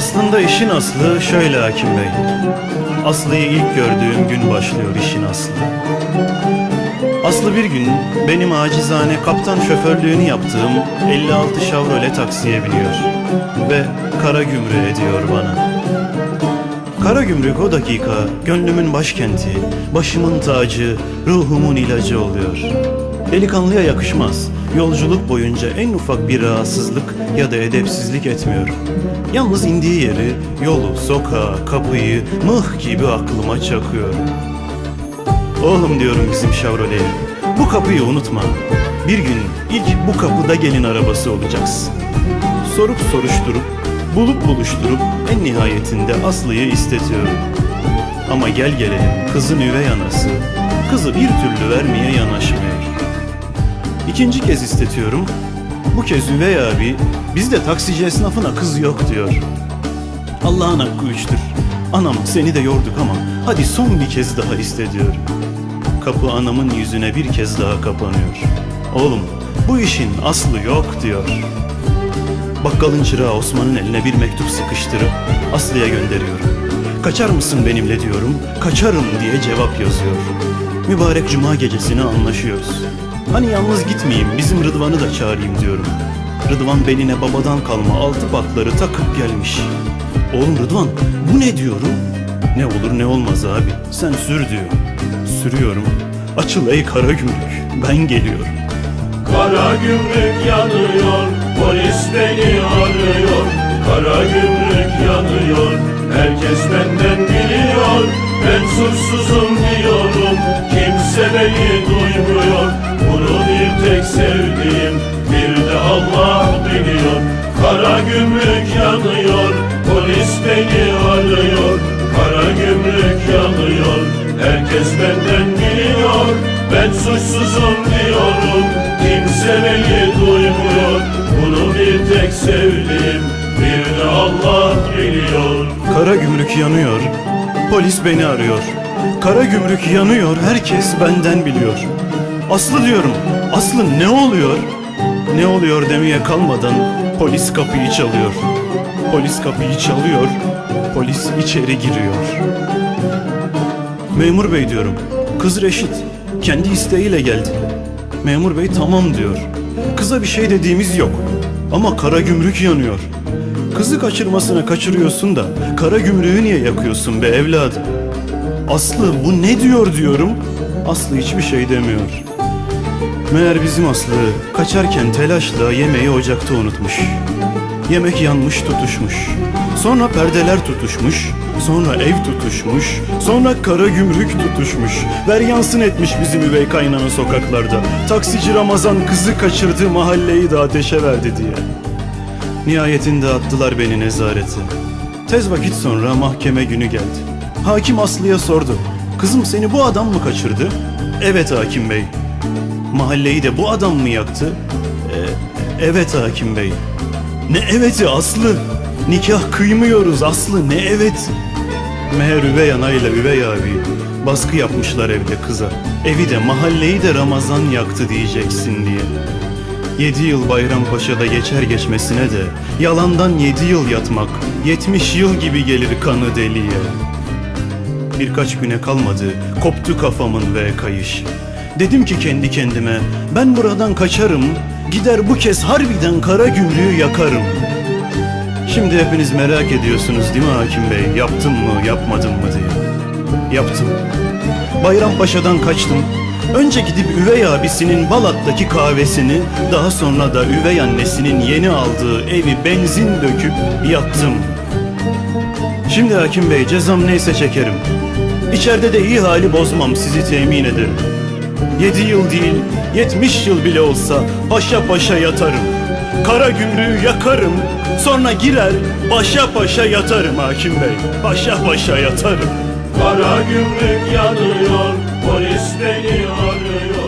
Aslında işin aslı şöyle hakim bey. Aslı'yı ilk gördüğüm gün başlıyor işin aslı. Aslı bir gün benim acizane kaptan şoförlüğünü yaptığım 56 Chevrolet taksiye biniyor ve kara gümrüğe ediyor bana. Kara gümrük o dakika gönlümün başkenti, başımın tacı, ruhumun ilacı oluyor. Delikanlıya yakışmaz. Yolculuk boyunca en ufak bir rahatsızlık ya da edepsizlik etmiyorum. Yalnız indiği yeri, yolu, sokağı, kapıyı mıh gibi aklıma çakıyor. Oğlum diyorum bizim Chevrolet'e. Bu kapıyı unutma. Bir gün ilk bu kapıda gelin arabası olacaksın. Sorup soruşturup, bulup buluşturup en nihayetinde Aslı'yı istetiyorum. Ama gel gelelim kızın üvey anası kızı bir türlü vermeye yanaşmıyor. İkinci kez istetiyorum. Bu kez üvey abi bizde taksici esnafına kız yok diyor. Allah'ın hakkı üçtür. Anam seni de yorduk ama hadi son bir kez daha iste. Kapı anamın yüzüne bir kez daha kapanıyor. Oğlum bu işin aslı yok diyor. Bakkalın çırağı Osman'ın eline bir mektup sıkıştırıp Aslı'ya gönderiyorum. Kaçar mısın benimle diyorum, kaçarım diye cevap yazıyor. Mübarek cuma gecesini anlaşıyoruz. Hani yalnız gitmeyeyim, bizim Rıdvan'ı da çağırayım diyorum. Rıdvan beline babadan kalma altı bakları takıp gelmiş. Oğlum Rıdvan, bu ne diyorum? Ne olur ne olmaz abi, sen sür diyor. Sürüyorum. Açıl ey kara gümrük, ben geliyorum. Kara gümrük yanıyor, polis beni arıyor. Kara gümrük yanıyor, herkes benden biliyor. Ben suçsuzum diyorum, kimse beni duymuyor. Herkes benden biliyor. Ben suçsuzum diyorum, kimse beni duymuyor. Bunu bir tek sevdiğim, bir de Allah biliyor. Kara gümrük yanıyor. Polis beni arıyor. Kara gümrük yanıyor. Herkes benden biliyor. Aslı diyorum. Aslı ne oluyor? Ne oluyor demeye kalmadan polis kapıyı çalıyor. Polis kapıyı çalıyor. Polis içeri giriyor. Memur bey diyorum. Kız Reşit. Kendi isteğiyle geldi. Memur bey tamam diyor. Kıza bir şey dediğimiz yok. Ama kara gümrük yanıyor. Kızı kaçırmasına kaçırıyorsun da kara gümrüğü niye yakıyorsun be evladım? Aslı bu ne diyor diyorum. Aslı hiçbir şey demiyor. Meğer bizim Aslı kaçarken telaşla yemeği ocakta unutmuş. Yemek yanmış tutuşmuş. Sonra perdeler tutuşmuş. Sonra ev tutuşmuş. Sonra kara gümrük tutuşmuş. Ver yansın etmiş bizim üvey kaynana sokaklarda. Taksici Ramazan kızı kaçırdı mahalleyi de ateşe verdi diye. Nihayetinde attılar beni nezarete. Tez vakit sonra mahkeme günü geldi. Hakim Aslı'ya sordu. Kızım seni bu adam mı kaçırdı? Evet hakim bey. Mahalleyi de bu adam mı yaktı? "E, evet hakim bey. Ne eveti Aslı? Nikah kıymıyoruz Aslı ne evet? Meğer üvey anayla üvey abi baskı yapmışlar evde kıza. Evi de mahalleyi de Ramazan yaktı diyeceksin diye. Yedi yıl Bayrampaşa'da geçer geçmesine de yalandan yedi yıl yatmak yetmiş yıl gibi gelir kanı deliye. Birkaç güne kalmadı koptu kafamın ve kayış. Dedim ki kendi kendime ben buradan kaçarım gider bu kez harbiden kara gümrüğü yakarım. Şimdi hepiniz merak ediyorsunuz değil mi hakim bey yaptım mı yapmadım mı diye. Yaptım. Bayrampaşa'dan kaçtım. Önce gidip üvey abisinin Balat'taki kahvesini, daha sonra da üvey annesinin yeni aldığı evi benzin döküp yattım. Şimdi hakim bey cezam neyse çekerim. İçeride de iyi hali bozmam sizi temin ederim. Yedi yıl değil, yetmiş yıl bile olsa paşa paşa yatarım. Kara gümrüğü yakarım, sonra girer paşa paşa yatarım hakim bey. Paşa paşa yatarım. Kara gümrük yanıyor, polis beni arıyor.